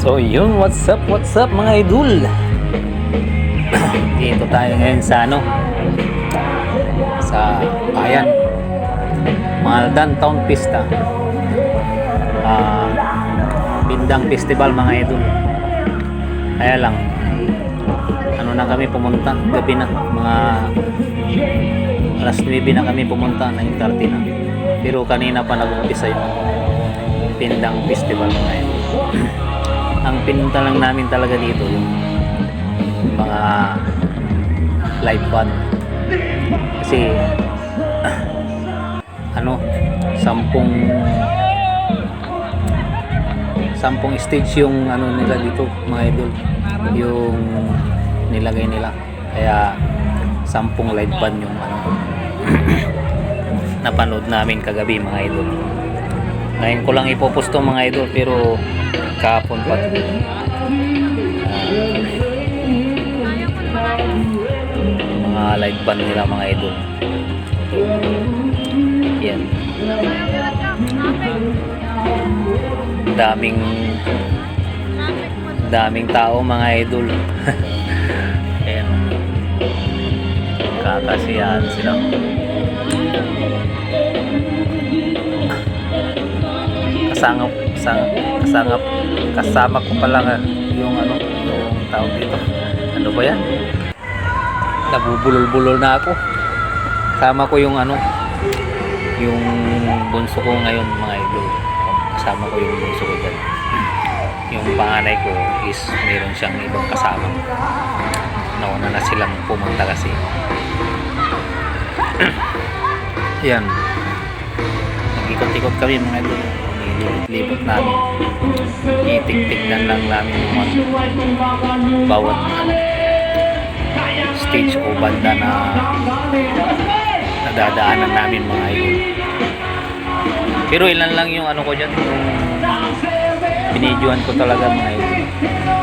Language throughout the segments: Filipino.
So yun, what's up, what's up mga idol? Dito tayo ngayon sa ano? Sa Bayan. Maldan Town Pista. Ah, Bindang Festival mga idol. Kaya lang, ano na kami pumunta, gabi na, mga alas 9 na kami pumunta, 9.30 na. Pero kanina pa nag-umpisa yung Pindang Festival mga idol. ang pinunta lang namin talaga dito yung mga live band kasi ano sampung sampung stage yung ano nila dito mga idol. Yung nilagay nila. Kaya sampung live band yung ano napanood namin kagabi mga idol ngayon ko lang ipoposto mga idol pero kahapon pa. Mga live band nila mga idol. Yan. Daming daming tao mga idol. Ayan. Kakasiyahan sila kasangap kasangap kasangap kasama ko pala nga yung ano yung tawag dito. Ano ba yan? Nabubulol-bulol na ako. Kasama ko yung ano yung bunso ko ngayon mga idol. Kasama ko yung bunso ko dyan. Yung panganay ko is meron siyang ibang kasama. Nauna na silang pumunta kasi. Yan. Nag-ikot-ikot kami mga idol nilibot namin. Itik-tignan lang namin yung mga bawat ano, stage o banda na nadadaanan namin mga idol. Pero ilan lang yung ano ko dyan yung binidyohan ko talaga mga idol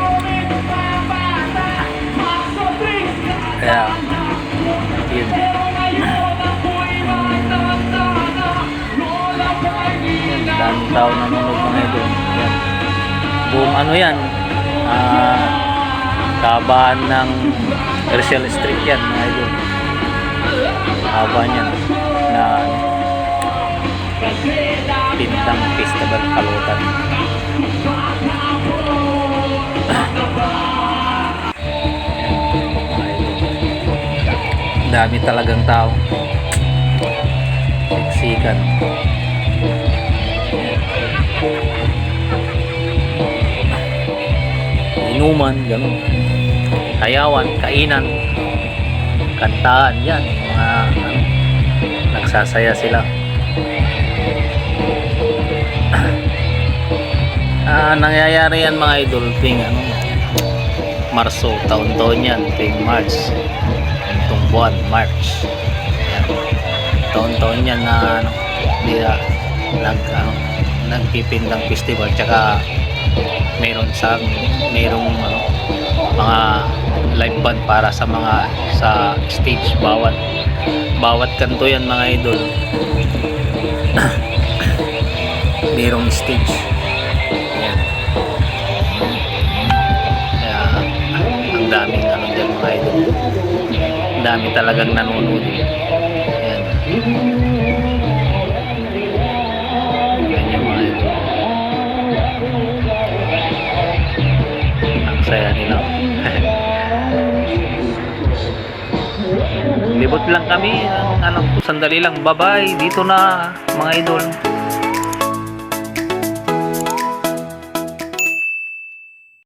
tao nanonood mga idol. Yan. Buong ano yan, ah, kabahan ng Herschel Street yan mga idol. Haba niyan na Pintang Festival Kalutan. Dami talagang tao. Siksikan. Inuman, gano'n. Kayawan, kainan, kantaan, yan. Mga, ano, nagsasaya sila. Ah, nangyayari yan mga idol tuwing ano, Marso, taon-taon yan, tuwing March. Itong buwan, March. Taon-taon yan na ano, nila, nag, ano, nagpipindang festival, tsaka meron sa merong ano, mga live band para sa mga sa stage. Bawat bawat kanto yan mga idol. Merong stage. Yan kaya ang daming ano dyan mga idol. Dami talagang nanonood lang kami. Ko sandali lang. Bye bye dito na mga idol